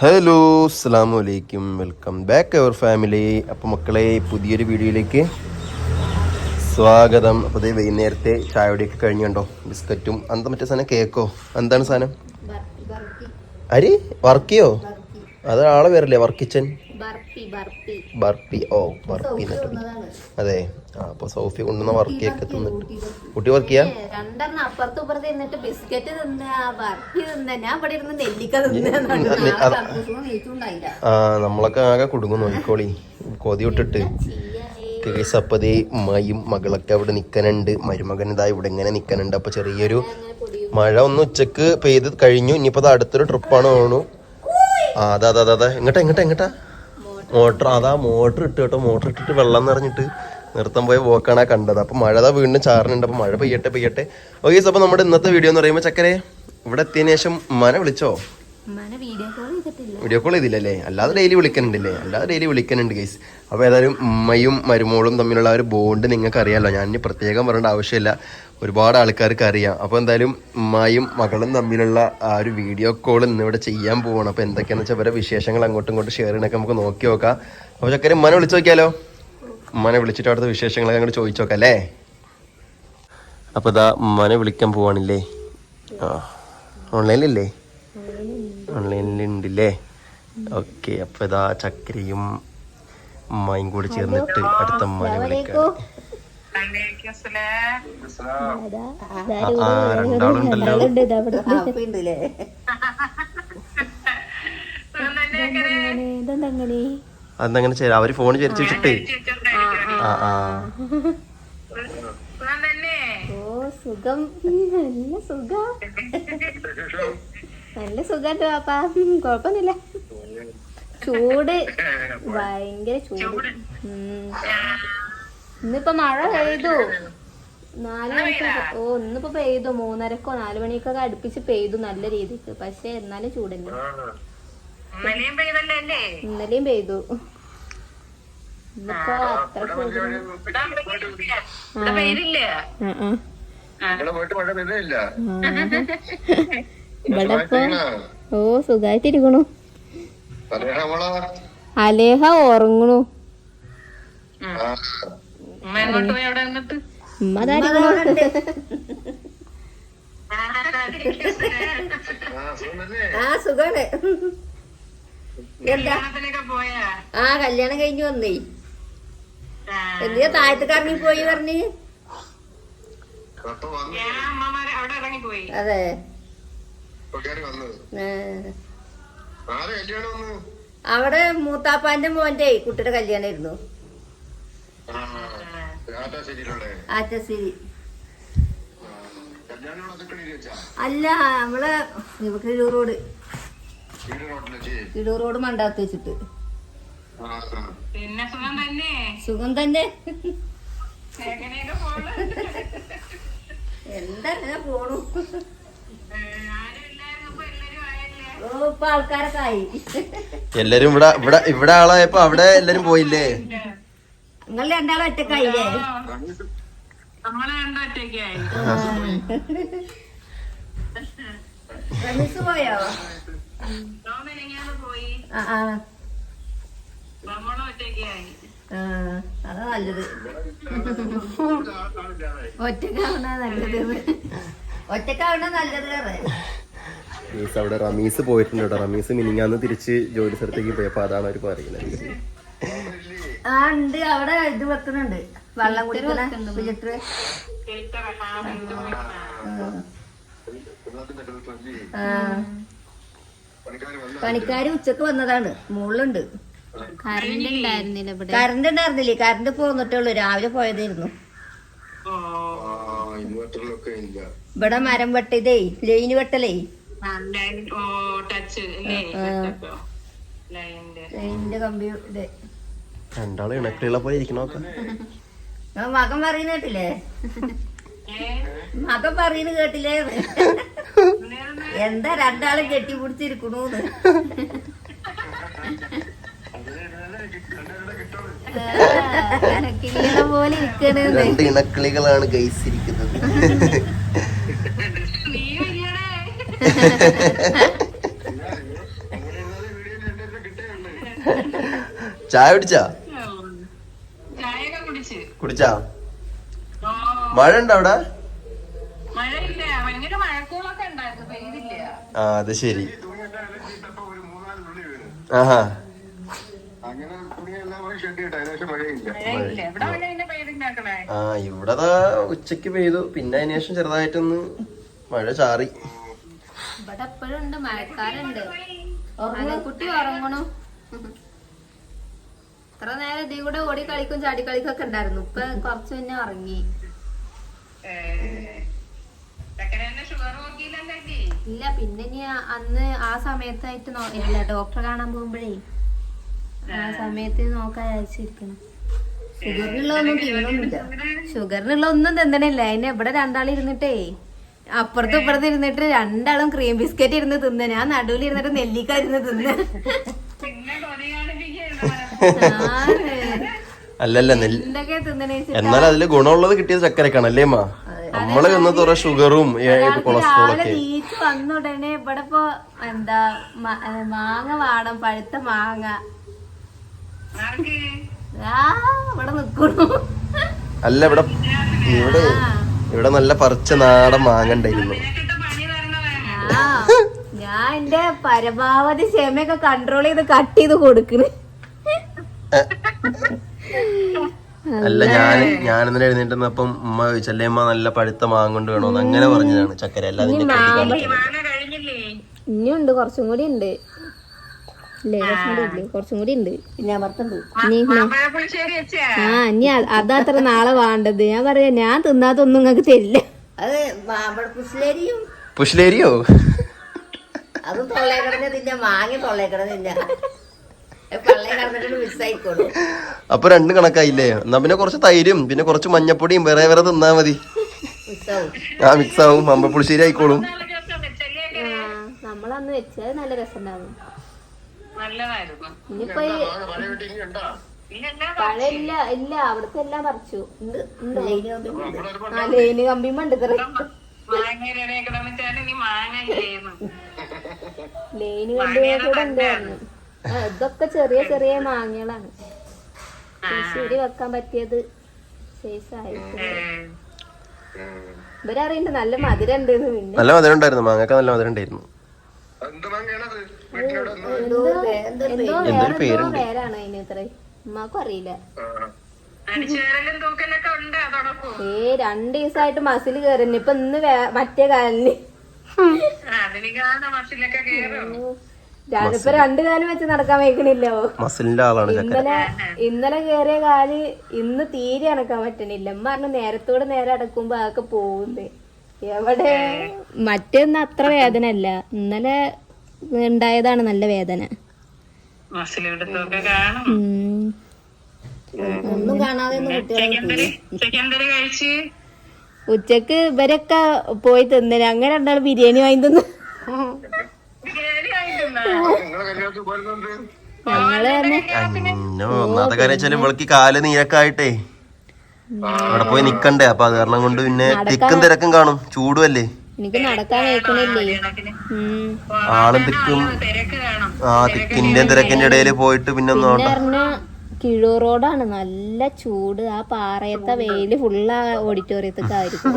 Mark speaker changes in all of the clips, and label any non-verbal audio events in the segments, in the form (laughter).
Speaker 1: Hello അസ്സാം വലൈക്കും welcome back അവർ family. അപ്പോൾ മക്കളെ പുതിയൊരു വീഡിയോയിലേക്ക് സ്വാഗതം. അപ്പോൾ ഇതേ വൈകുന്നേരത്തെ ചായയുടെയൊക്കെ കഴിഞ്ഞുണ്ടോ ബിസ്ക്കറ്റും എന്താ മറ്റേ സാധനം കേക്കോ? എന്താണ് സാധനം? അരി? വർക്കിയോ? അത് ആളെ വർക്കിച്ചൻ? ബർപ്പി ഓ ബർപ്പി അതെ. ആ അപ്പൊ സോഫി കൊണ്ടുവന്ന വർക്കിയൊക്കെ തിന്നിട്ട് കുട്ടി വർക്കിയാ
Speaker 2: രണ്ടെണ്ണം അപ്പുറത്തും ഇപ്പുറത്ത് തിന്നിട്ട് ബിസ്ക്കറ്റ് തിന്ന ഞാൻ ഇവിടെ ഇരുന്ന് നെല്ലിക്ക
Speaker 1: ആ നമ്മളൊക്കെ ആകെ കുടുങ്ങും നോക്കിക്കോളി. കൊതി വിട്ടിട്ട്. കേസപ്പതേ ഉമ്മയും മകളൊക്കെ അവിടെ നിൽക്കനുണ്ട് മരുമകൻ ഇതാ ഇവിടെ ഇങ്ങനെ നിൽക്കനുണ്ട് അപ്പൊ ചെറിയൊരു മഴ ഒന്ന് ഉച്ചയ്ക്ക് പെയ്ത് കഴിഞ്ഞു. ഇനിയിപ്പോ അത് അടുത്തൊരു ട്രിപ്പാണ് തോന്നുന്നു. ആ അതെ അതെ അതെ എങ്ങട്ടാ എങ്ങട്ടാ എങ്ങട്ടാ മോട്ടർ അതാ മോട്ടർ ഇട്ട് കേട്ടോ. മോട്ടർ ഇട്ടിട്ട് വെള്ളം നിറഞ്ഞിട്ട് നിർത്താൻ പോയ പോക്കാണ് കണ്ടത്. അപ്പൊ മഴ അതാ വീണ്ടും ചാറിനുണ്ട്. അപ്പൊ മഴ പെയ്യട്ടെ പെയ്യട്ടെ. ഓക്കെ അപ്പൊ നമ്മുടെ ഇന്നത്തെ വീഡിയോ എന്ന് പറയുമ്പോൾ ചക്കരെ ഇവിടെ എത്തിയതിനു ശേഷം മന വിളിച്ചോ?
Speaker 2: വീഡിയോ കോൾ
Speaker 1: ചെയ്തില്ലല്ലേ? അല്ലാതെ ഡെയിലി വിളിക്കുന്നുണ്ടല്ലേ അല്ലാതെ ഡെയിലി വിളിക്കുന്നുണ്ട് ഗൈസ് അപ്പോൾ ഏതായാലും ഉമ്മയും മരുമോളും തമ്മിലുള്ള ഒരു ബോണ്ട് നിങ്ങൾക്ക് അറിയാമല്ലോ ഞാൻ പ്രത്യേകം പറയേണ്ട ആവശ്യമില്ല. ഒരുപാട് ആൾക്കാർക്ക് അറിയാം. അപ്പോൾ എന്തായാലും ഉമ്മായും മകളും തമ്മിലുള്ള ആ ഒരു വീഡിയോ കോൾ ഇന്ന് ഇവിടെ ചെയ്യാൻ പോവാണ്. അപ്പോൾ എന്തൊക്കെയാണെന്ന് വെച്ചാൽ ഇവരെ വിശേഷങ്ങൾ അങ്ങോട്ടും ഇങ്ങോട്ടും ഷെയർ ചെയ്യണമൊക്കെ നമുക്ക് നോക്കി നോക്കാം. അപ്പോൾ ചക്കര ഉമ്മാനെ വിളിച്ചു നോക്കിയാലോ? ഉമ്മാനെ വിളിച്ചിട്ട് അവിടുത്തെ വിശേഷങ്ങളൊക്കെ അങ്ങോട്ട് ചോദിച്ചു നോക്കാം അല്ലേ? അപ്പോൾ ഇതാ ഉമ്മാനെ വിളിക്കാൻ പോവാണില്ലേ? ആ ഓൺലൈനിലല്ലേ ഓൺലൈനിലുണ്ടല്ലേ ഓക്കെ അപ്പോൾ ഇതാ ചക്കരയും ഉമ്മയും കൂടി ചേർന്നിട്ട് അടുത്ത ഉമ്മാനെ വിളിക്കാം അന്നങ്ങനെ ചെയ്യാം? അവർ ഫോൺ ചരിച്ചു വെച്ചിട്ട് ആ ആ.
Speaker 2: ഓ സുഖം. നല്ല സുഖം. നല്ല സുഖം പാപ്പാ കൊഴപ്പൊന്നുമില്ല. ചൂട്. ഭയങ്കര ചൂട്. ഉം. ഇന്നിപ്പോ മഴ പെയ്തു. നാല് മണിക്കൊക്കെ ഓ ഇന്നിപ്പോ പെയ്തു. മൂന്നരക്കോ നാലു മണിക്കൊക്കെ അടുപ്പിച്ച് പെയ്തു നല്ല രീതിക്ക്. പക്ഷെ എന്നാലും ചൂടല്ലേ? ഇന്നലെയും പെയ്തു. ഇന്നിപ്പോ അത്ര.
Speaker 3: ഇവിടെ
Speaker 2: ഇപ്പൊ ഓ സുഖായിട്ടിരിക്കണു. അലേഹ ഉറങ്ങണു. ഉമ്മ ആ സുഖാണ്. എന്താ? ആ കല്യാണം കഴിഞ്ഞു വന്നേ. എന്തിനാ താഴത്തേക്ക് ഇറങ്ങി പോയി പറഞ്ഞ്? അതെ. അവിടെ മൂത്താപ്പാന്റെ മോന്റെ കുട്ടിയുടെ കല്യാണമായിരുന്നു ആറ്റശ്ശേരി. അല്ല നമ്മളെ കിഴൂർ റോഡ്. കിഴൂർ റോഡ് മണ്ടാത്ത് വെച്ചിട്ട്.
Speaker 3: ആ ആ.
Speaker 2: സുഖം തന്നെ? എന്താ പോണു? ഓ ഇപ്പൊ ആൾക്കാരൊക്കെ ആയി.
Speaker 1: എല്ലാരും ഇവിടെ ഇവിടെ ഇവിടെ ആളായപ്പോ അവിടെ എല്ലാരും പോയില്ലേ?
Speaker 2: നിങ്ങൾ രണ്ടാളും ഒറ്റക്കായില്ലേ റമീസ് പോയോ? ആ ആ. ആ, അതാ നല്ലത്. ഒറ്റക്കാവണ നല്ലത്. ഒറ്റക്കാവണ നല്ലത് വേറെ.
Speaker 1: മീസ് അവിടെ റമീസ് പോയിട്ടുണ്ട് കേട്ടോ. റമീസ് മിനിങ്ങാന്ന് തിരിച്ച് ജോലി സ്ഥലത്തേക്ക് പോയപ്പോ അതാണ് അവർ പറയുന്നത്.
Speaker 2: ആ ഉണ്ട്. അവിടെ ഇത് വെക്കുന്നുണ്ട്. വെള്ളം കുടിക്കണ ഫിൽറ്റർ
Speaker 3: പണിക്കാര്
Speaker 2: ഉച്ചയ്ക്ക് വന്നതാണ്. മുകളിലുണ്ട്
Speaker 4: കറണ്ട് ഉണ്ടായിരുന്നില്ല ഇവിടെ.
Speaker 2: കറണ്ട് ഉണ്ടായിരുന്നില്ലേ? കറണ്ട് പോന്നിട്ടേ ഉള്ളു. രാവിലെ പോയതായിരുന്നു. ഇവിടെ മരം വെട്ടിതേ ലൈന് വെട്ടലേ. ലൈനിന്റെ കമ്പി ഇത്.
Speaker 1: രണ്ടാൾ ഇണക്കിള്ള പോലെ ഇരിക്കണോക്ക
Speaker 2: മകൻ പറയുന്ന കേട്ടില്ലേ? മകൻ പറയുന്ന കേട്ടില്ലേ? എന്താ രണ്ടാളും കെട്ടിപ്പിടിച്ചിരിക്കണൂന്ന്? പോലെ
Speaker 1: രണ്ട് ഇണക്കിളികളാണ് ഗൈസ് ഇരിക്കുന്നത്. ചായ
Speaker 5: ചായയൊക്കെ കുടിച്ച്
Speaker 1: മഴ ഉണ്ടോ അവിടെ ആ അത് ശരി. ആഹാ. ആ ഇവിടെ ദാ ഉച്ചയ്ക്ക് പെയ്തു. പിന്നെ അതിന് ശേഷം ചെറുതായിട്ടൊന്ന് മഴ ചാറി.
Speaker 4: ഇവിടെ എപ്പോഴും ഉണ്ട്. മഴക്കാലുണ്ട് കുട്ടി ഉറങ്ങണു. ഇത്ര നേരം ഇതേ കൂടെ ഓടി കളിക്കും ചാടി കളിക്കും ഒക്കെ ഉണ്ടായിരുന്നു. ഇപ്പൊ കുറച്ച് മുന്നേ ഉറങ്ങി. ഇല്ല പിന്നെ ഇനി അന്ന് ആ സമയത്തായിട്ട് ഇല്ല ഡോക്ടറെ കാണാൻ പോകുമ്പോഴേ ആ സമയത്ത് നോക്കാൻ അയച്ചിരിക്കണം ഷുഗറിനുള്ള ഒന്നും തീരണമില്ല ഷുഗറിനുള്ള ഒന്നും തിന്നണില്ല. അതിന് ഇവിടെ രണ്ടാളിരുന്നിട്ടേ അപ്പുറത്തും ഇപ്പുറത്ത് ഇരുന്നിട്ട് രണ്ടാളും ക്രീം ബിസ്ക്കറ്റ് ഇരുന്ന് തിന്ന. ഞാൻ നടുവിൽ ഇരുന്നിട്ട് നെല്ലിക്ക ഇരുന്ന് തിന്ന.
Speaker 1: അല്ലല്ല നെല്ല് എന്നാലും അതിൽ ഗുണമുള്ളത് കിട്ടിയത് ചക്കരക്കാണ് അല്ലേ മാ നമ്മൾ തിന്നത് കുറെ ഷുഗറും കൊളസ്ട്രോൾ ഒക്കെ.
Speaker 4: നീച്ച് വന്ന ഉടനെ ഇവിടെ ഇപ്പൊ എന്താ മാങ്ങ വാടം പഴുത്ത മാങ്ങ. ഇവിടെ നിക്കണു.
Speaker 1: അല്ല ഇവിടെ ഇവിടെ ഇവിടെ നല്ല പറിച്ച നാടൻ മാങ്ങ ഉണ്ടായിരുന്നു.
Speaker 4: ഞാൻ എന്റെ പരമാവധി ക്ഷമയൊക്കെ കൺട്രോൾ ചെയ്ത് കട്ട് ചെയ്ത് കൊടുക്കണ്.
Speaker 1: അല്ല ഞാൻ ഞാൻ ഇന്നലെ എഴുന്നേറ്റപ്പം ഉമ്മ ചോദിച്ചല്ലേ അമ്മ നല്ല പഴുത്ത മാങ്ങ കൊണ്ട് വേണോന്ന്? അങ്ങനെ പറഞ്ഞതാണ് ചക്കര. അല്ല
Speaker 2: ഇനിയുണ്ട് കുറച്ചും കൂടി ഉണ്ട്. ഇല്ലേ കുറച്ചും കൂടി ഉണ്ട്. ആ ഇനി അതത്ര നാളെ വേണ്ടത്. ഞാൻ പറയാ ഞാൻ തിന്നാത്തൊന്നും നിങ്ങക്ക് തരില്ല.
Speaker 1: പുഷ്ലേരിയോ
Speaker 6: അത് തൊള്ളേ കിടന്നതില്ല മാങ്ങ തൊള്ളേ കിടന്നില്ല
Speaker 1: അപ്പൊ രണ്ടും കണക്കായില്ലേ? എന്നാ പിന്നെ കുറച്ച് തൈരും പിന്നെ കുറച്ച് മഞ്ഞപ്പൊടിയും വേറെ വേറെ തിന്നാ മതി. ആ മിക്സ് ആവും അമ്പപ്പുളിശ്ശേരി ആയിക്കോളും
Speaker 2: നമ്മളന്ന് വെച്ചത് നല്ല രസമുണ്ടാവും ഇനിയിപ്പൊ ഇല്ല അവിടുത്തെ എല്ലാം പറിച്ചു?
Speaker 6: ലൈന് കമ്പി
Speaker 2: ആ ലൈന് കമ്പിമ്മ ഉണ്ട് ഇത്ര.
Speaker 5: മാങ്ങയുടെ ഇടയിൽ കിടന്നിട്ടാണ് നീ മാങ്ങ ചെയ്യുന്നു
Speaker 2: ലൈന് കമ്പിയൊക്കെ കൂടെ ഉണ്ടായിരുന്നു. ഇതൊക്കെ ചെറിയ ചെറിയ മാങ്ങകളാണ്. ശരി വെക്കാൻ പറ്റിയത് ഇവരറിയണ്ട് നല്ല മധുരം ഉണ്ട്
Speaker 1: നല്ല മധുരം ഉണ്ടായിരുന്നു മാങ്ങക്ക് നല്ല മധുരം ഉണ്ടായിരുന്നു
Speaker 3: എന്ത്
Speaker 1: പേരുണ്ട്.
Speaker 2: പേരാണ് അതിന് ഇത്ര. ഉമ്മാക്കും അറിയില്ല. ഏ രണ്ട് ദിവസമായിട്ട് മസിൽ കയറുന്നു ഇപ്പൊ ഇന്ന് മറ്റേ കാലിന്.
Speaker 5: അതിന് മസിലൊക്കെ
Speaker 2: ഇപ്പൊ രണ്ടു കാലം വെച്ച് നടക്കാൻ വെക്കണില്ലോ
Speaker 1: മസിലിന്റെ ആളാണ്
Speaker 2: ഇന്നലെ ഇന്നലെ കേറിയ കാൽ ഇന്ന് തീരെ അടക്കാൻ പറ്റണില്ല. ഉമ്മ പറഞ്ഞു നേരത്തോട് നേരെ അടക്കുമ്പോ അതൊക്കെ പോകുന്നേ എവിടെ? മറ്റൊന്നും അത്ര വേദന അല്ല ഇന്നലെ ഉണ്ടായതാണ് നല്ല വേദന.
Speaker 6: ഒന്നും കാണാതെ
Speaker 2: ഉച്ചയ്ക്ക് ഇവരൊക്കെ പോയി തിന്നൽ. അങ്ങനെ രണ്ടാൾ ബിരിയാണി വാങ്ങി തിന്നു (laughs)
Speaker 5: ബിരിയാണി വാങ്ങിട്ടുണ്ടാ
Speaker 3: നിങ്ങളെ കല്യാണത്തിൽ പോയിരുന്നുണ്ട്
Speaker 2: ഞങ്ങൾ തന്നെ
Speaker 1: ഒന്നാമത്തെ കാര്യം വെച്ചാൽ ഇവൾക്ക് കാൽ നീരക്കായിട്ടേ അവിടെ പോയി നിക്കണ്ടേ? അപ്പൊ അത് കാരണം കൊണ്ട് പിന്നെ തിക്കും തിരക്കും കാണും. ചൂടുമല്ലേ
Speaker 2: എനിക്ക് നടക്കാൻ വെക്കണില്ലേ ഉം.
Speaker 1: ആളും തിക്കും ആ തിക്കിന്റെ തിരക്കിന്റെ ഇടയിൽ പോയിട്ട് പിന്നെ
Speaker 2: പറഞ്ഞ കിഴൂ റോഡാണ് നല്ല ചൂട്. ആ പാറയത്തെ വെയിൽ ഫുള്ള് ഓഡിറ്റോറിയത്തൊക്കെ ആയിരിക്കും.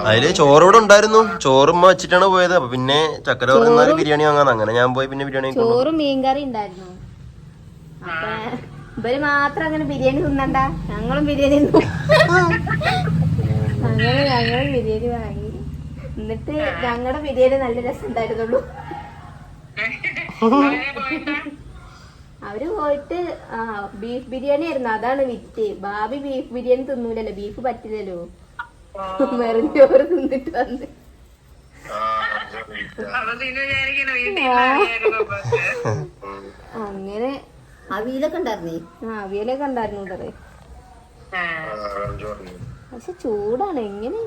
Speaker 1: അതിൽ ചോറോടെ ഉണ്ടായിരുന്നു. ചോറുമ്മ വെച്ചിട്ടാണ് പോയത്. അപ്പൊ പിന്നെ ചക്കര പറയുന്ന ബിരിയാണി വാങ്ങാന്ന് അങ്ങനെ ഞാൻ പോയി പിന്നെ ബിരിയാണി.
Speaker 2: ചോറും മീൻകറി ഉണ്ടായിരുന്നു. അപ്പൊ ഇവർ മാത്രം അങ്ങനെ ബിരിയാണി തിന്നണ്ട. ഞങ്ങളും ബിരിയാണി അങ്ങനെ ഞങ്ങളും ബിരിയാണി വാങ്ങി. എന്നിട്ട് ഞങ്ങളുടെ ബിരിയാണി നല്ല രസം ഉണ്ടായിരുന്നുള്ളൂ. അവർ പോയിട്ട് ആ ബീഫ് ബിരിയാണി ആയിരുന്നു. അതാണ് വിറ്റ്. ബാബി ബീഫ് ബിരിയാണി തിന്നൂലല്ലോ. ബീഫ് പറ്റില്ലല്ലോ. ചോറ് തിന്നിട്ട് വന്ന്. അങ്ങനെ
Speaker 6: അവിയലൊക്കെ ഉണ്ടായിരുന്നേ?
Speaker 2: ആ അവിയലൊക്കെ ഉണ്ടായിരുന്നു
Speaker 3: പറയേ
Speaker 2: പക്ഷെ ചൂടാണ് എങ്ങനെ?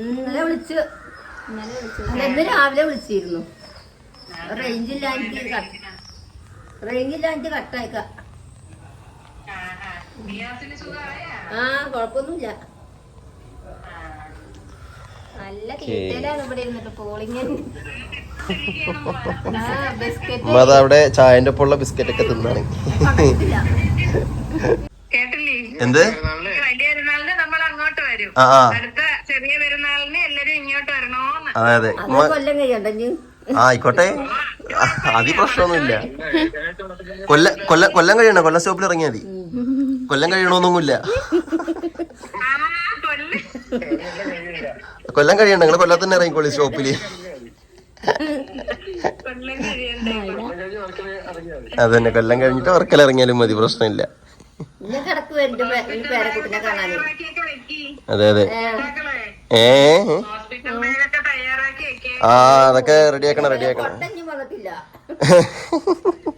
Speaker 6: ഇന്നലെ വിളിച്ചു. ഇന്ന് രാവിലെ വിളിച്ചിരുന്നു. റേഞ്ചില്ലാഞ്ഞിട്ട് റേഞ്ചില്ലാഞ്ഞിട്ട് കട്ടായിക്ക
Speaker 5: ആ.
Speaker 6: കൊഴപ്പൊന്നുമില്ല
Speaker 4: നല്ല തീറ്റയിലാണ് ഇവിടെ ഇരുന്നിട്ട് പോളിങ്. ബിസ്ക്കറ്റ്.
Speaker 1: ഉമ്മ അത് അവിടെ ചായന്റെ ഒപ്പമുള്ള ബിസ്ക്കറ്റ് ഒക്കെ തിന്നാണ്
Speaker 5: കേട്ടില്ലേ?
Speaker 1: എന്ത്? അതെ അതെ. ആയിക്കോട്ടെ. അതി പ്രശ്നമൊന്നുമില്ല. കൊല്ല കൊല്ല കൊല്ലം കഴിയണ്ട. കൊല്ലം സ്റ്റോപ്പിൽ ഇറങ്ങിയാൽ മതി. കൊല്ലം കഴിയണമെന്നൊന്നുമില്ല
Speaker 5: കൊല്ലം
Speaker 1: കൊല്ലം കഴിയണ്ട നിങ്ങൾ കൊല്ലത്ത് തന്നെ ഇറങ്ങിക്കോളി സ്റ്റോപ്പിൽ
Speaker 5: കൊല്ലം കഴിയണ്ടേ
Speaker 1: അത് തന്നെ കൊല്ലം കഴിഞ്ഞിട്ട് വർക്കൽ ഇറങ്ങിയാലും മതി പ്രശ്നമില്ല. അതെ അതെ. ഏ ആ അതൊക്കെ റെഡിയാക്കണം റെഡിയാക്കണം (laughs)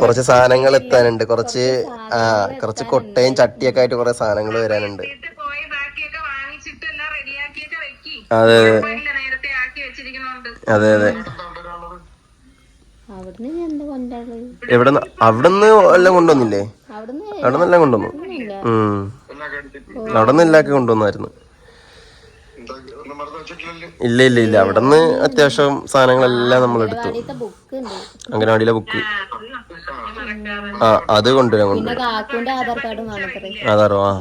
Speaker 1: കുറച്ച് സാധനങ്ങൾ എത്താനുണ്ട്. കുറച്ച് ആ കുറച്ച് കൊട്ടയും ചട്ടിയൊക്കെ ആയിട്ട് കുറെ സാധനങ്ങൾ വരാനുണ്ട്. അതെ അതെ. അതെ അതെ. എവിടെ അവിടുന്ന് എല്ലാം കൊണ്ടുവന്നില്ലേ?
Speaker 2: അവിടുന്ന്
Speaker 1: അവിടെ എല്ലാം കൊണ്ടുവന്നു? ഉം. നിന്ന് എല്ലാം കൊണ്ടുവന്നായിരുന്നു
Speaker 3: എന്താ ഒന്നും മറന്നു വെച്ചിട്ടില്ലല്ലോ
Speaker 1: ഇല്ല ഇല്ല ഇല്ല. അവിടെ നിന്ന് അത്യാവശ്യം സാധനങ്ങളെല്ലാം നമ്മൾ എടുത്തു.
Speaker 2: അവിടുത്തെ ബുക്ക് ഉണ്ട്.
Speaker 1: അംഗനവാടിയിലെ ബുക്ക് ആ അത് കൊണ്ടുവരാൻ
Speaker 2: കൊണ്ടു
Speaker 1: കൊണ്ടുവരാം ആധാറോ ആ.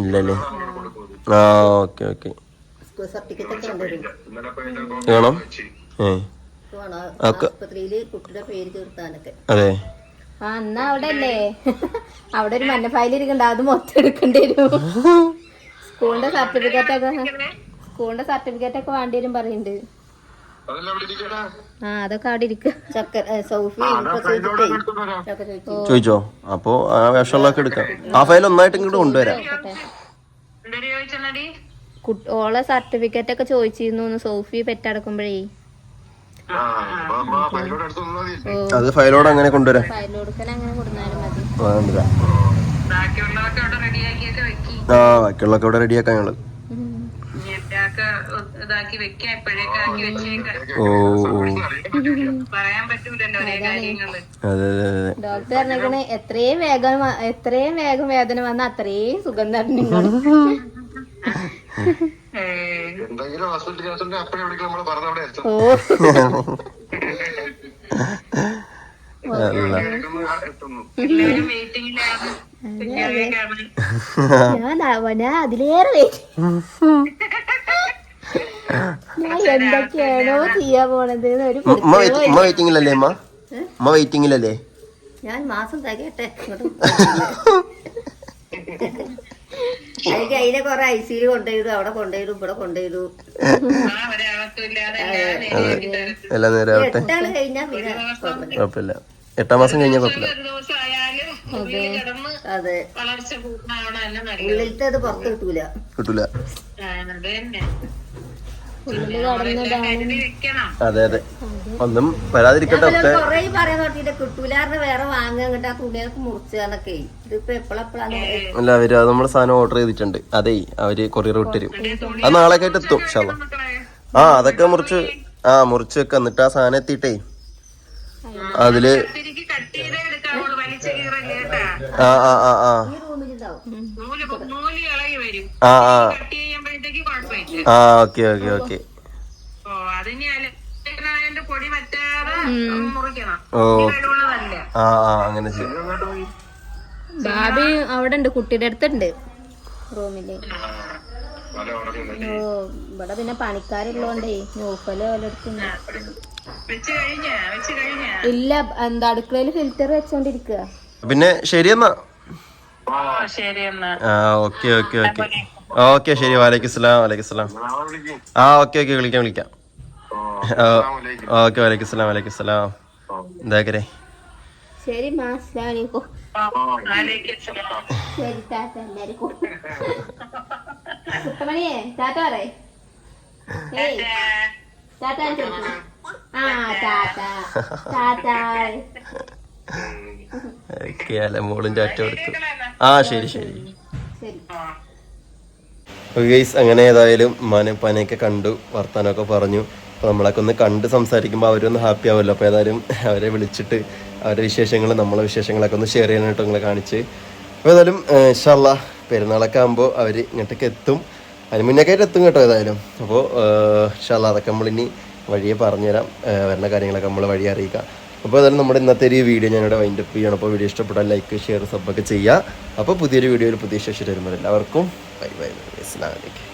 Speaker 1: ഇല്ലല്ലേ ആ ഓക്കെ ഓക്കെ. വേണം? ഏ. അതെ.
Speaker 2: ആ എന്നാ അവിടെ അല്ലേ അവിടെ ഒരു മഞ്ഞ ഫയൽ ഇരിക്കണ്ട അത് മൊത്തം എടുക്കേണ്ടി വരും. (laughs) സ്കൂളിന്റെ സർട്ടിഫിക്കറ്റ് ഒക്കെ സ്കൂളിന്റെ സർട്ടിഫിക്കറ്റ് ഒക്കെ വേണ്ടി വരും പറയുന്നുണ്ട്
Speaker 3: അവിടെ ഇരിക്കടാ
Speaker 2: ആ അതൊക്കെ അവിടെ
Speaker 6: ചോദിച്ചു?
Speaker 1: അപ്പോ ആ വിഷമുള്ളതൊക്കെ എടുക്കാം. ആ ഫയൽ ഒന്നായിട്ട് ഇങ്ങോട്ട് കൊണ്ടുവരാം.
Speaker 2: ഓളെ സർട്ടിഫിക്കറ്റ് ഒക്കെ ചോദിച്ചിരുന്നു സോഫി പെറ്റടക്കുമ്പോഴേ.
Speaker 1: അത് ഫയലോട് അങ്ങനെ കൊണ്ടുവരാം.
Speaker 2: ഫയലോട് കൊടുക്കാൻ അങ്ങനെ കൊടുത്താലും മതി.
Speaker 1: ആ,
Speaker 5: ബാക്കിയുള്ളൊക്കെ റെഡിയാക്കിയൊക്കെ വെക്കി.
Speaker 1: ആ ഇവിടെ റെഡിയാക്കാം
Speaker 5: ഞങ്ങൾ.
Speaker 1: ഓ
Speaker 2: ഡോക്ടർ പറഞ്ഞേക്കണേ എത്രയും വേഗം എത്രയും വേഗം വേദന വന്ന അത്രയും സുഖം തരണം
Speaker 3: എന്തെങ്കിലും ഹോസ്പിറ്റൽ കേസ് ഉണ്ടെങ്കിൽ അപ്പഴേ വിളിക്കും നമ്മൾ പറഞ്ഞ അവിടെ എത്തും
Speaker 2: ഓ. (laughs)
Speaker 1: അല്ല
Speaker 2: ഞാൻ അവ- ഞാൻ അതിലേറെ ഞാൻ എന്തൊക്കെയാണോ ചെയ്യാൻ പോണത് ഒരു
Speaker 1: വെയിറ്റിംഗിലല്ലേ അമ്മ വെയിറ്റിംഗിലല്ലേ
Speaker 6: ഞാൻ മാസം തകയട്ടെ. ഇങ്ങോട്ട് അതിന്റെ അതിനെ കൊറേ ഐസിയിൽ സിയിൽ കൊണ്ടുപോയിടും അവിടെ കൊണ്ടുപോയിടും ഇവിടെ കൊണ്ടുപോയിടും.
Speaker 5: എല്ലാം
Speaker 1: നേരെ ആവട്ടെ.
Speaker 6: എട്ടാൾ കഴിഞ്ഞാ പിന്നെ കുഴപ്പമില്ല.
Speaker 1: കുഴപ്പമില്ല എട്ടാം മാസം കഴിഞ്ഞാൽ കുഴപ്പമില്ല
Speaker 6: അതെ.
Speaker 5: വളർച്ച കൂട്ടാവണം തന്നെ നല്ലത്
Speaker 6: പുറത്ത് കിട്ടൂല.
Speaker 1: കിട്ടൂല.
Speaker 5: അത്
Speaker 1: അതെ. അതെ. ഒന്നും വരാതിരിക്കട്ടെ
Speaker 6: കൊറേ പറയാൻ നോക്കിട്ട് കിട്ടൂലാറിന് വേറെ വാങ്ങുക അങ്ങോട്ട് ആ തുണിയൊക്കെ മുറിച്ചതൊക്കെ ഇതിപ്പോ എപ്പോഴെപ്പോഴാണ്
Speaker 1: അല്ല അവർ അത് നമ്മൾ സാധനം ഓർഡർ ചെയ്തിട്ടുണ്ട്. അതെ അവർ കൊറിയർ വിട്ടരും. അത് നാളെ ആയിട്ട് എത്തും ഷാള ആ അതൊക്കെ മുറിച്ച് ആ മുറിച്ച് വെക്ക. എന്നിട്ട് ആ സാധനം എത്തിയിട്ടേ.
Speaker 5: അതിൽ
Speaker 1: ആ ആ ആ ആ.
Speaker 6: റൂമിലുണ്ടാവും
Speaker 5: നൂൽ നൂൽ ഇളകി വരും
Speaker 1: ആ. ആ ഓക്കെ ഓക്കെ ഓക്കെ.
Speaker 5: ഓ
Speaker 1: ആ ആ അങ്ങനെ ചെയ്യും.
Speaker 2: ബാബി അവിടെ ഉണ്ട് കുട്ടിയുടെ അടുത്തുണ്ട്
Speaker 3: റൂമിൽ.
Speaker 2: ഓ ഇവിടെ പിന്നെ പണിക്കാരുള്ളോണ്ടേ നോക്കൽ ഓലെടുത്തുണ്ട്
Speaker 5: വെച്ച് കഴിഞ്ഞാ വെച്ച് കഴിഞ്ഞാ?
Speaker 2: ഇല്ല എന്താ അടുക്കളയിൽ ഫിൽറ്റർ വെച്ചോണ്ടിരിക്കുക
Speaker 1: പിന്നെ ശരി എന്നാ.
Speaker 5: ഓ ശരി എന്നാ.
Speaker 1: ആ ഓക്കെ ഓക്കെ ഓക്കെ. ഓക്കെ ശരി. വാലൈക്കും സ്ലാം വാലൈക്കും സ്ലാം. ആ ഓക്കെ ഓക്കെ വിളിക്കാം വിളിക്കാം. ഓക്കെ വാലൈക്കും സ്ലാം വാലൈക്കും സ്ലാം. എന്താക്കരേ?
Speaker 2: ശരി മാ
Speaker 5: സലാം.
Speaker 2: ശരി എല്ലാവർക്കും. കുട്ടമണിയെ പറയേ. ആ താത്ത.
Speaker 1: ഓക്കെ അല്ല? മോളും ചാറ്റ കൊടുത്തു. ആ ശരി ശരി.
Speaker 2: ശരി.
Speaker 1: ഗൈസ് അങ്ങനെ ഏതായാലും ഉമ്മാനെ ഉപ്പാനെയൊക്കെ കണ്ടു വർത്താനമൊക്കെ പറഞ്ഞു. അപ്പോൾ നമ്മളൊക്കെ ഒന്ന് കണ്ട് സംസാരിക്കുമ്പോൾ അവരൊന്ന് ഹാപ്പി ആവുമല്ലോ. അപ്പോൾ ഏതായാലും അവരെ വിളിച്ചിട്ട് അവരുടെ വിശേഷങ്ങൾ നമ്മളെ വിശേഷങ്ങളൊക്കെ ഒന്ന് ഷെയർ ചെയ്യാനായിട്ട് നിങ്ങളെ കാണിച്ച്. അപ്പോൾ ഏതായാലും ഇൻഷാല്ലാ പെരുന്നാളൊക്കെ ആകുമ്പോൾ അവർ ഇങ്ങോട്ടേക്ക് എത്തും. അതിന് മുന്നേക്കായിട്ട് എത്തും കേട്ടോ ഏതായാലും. അപ്പോൾ ഷാല അതൊക്കെ നമ്മളിനി വഴിയെ പറഞ്ഞുതരാം. വരുന്ന കാര്യങ്ങളൊക്കെ നമ്മൾ വഴി അറിയിക്കാം. അപ്പോൾ ഏതായാലും നമ്മുടെ ഇന്നത്തെ ഒരു വീഡിയോ ഞാനിവിടെ വൈൻഡ് അപ്പ് ചെയ്യണം. അപ്പോൾ വീഡിയോ ഇഷ്ടപ്പെട്ടാൽ ലൈക്ക് ഷെയർ സബ്ബൊക്കെ ചെയ്യുക. അപ്പോൾ പുതിയൊരു വീഡിയോയിൽ പുതിയ ശേഷം വരുമ്പോൾ എല്ലാവർക്കും ബൈ ബൈ ബൈ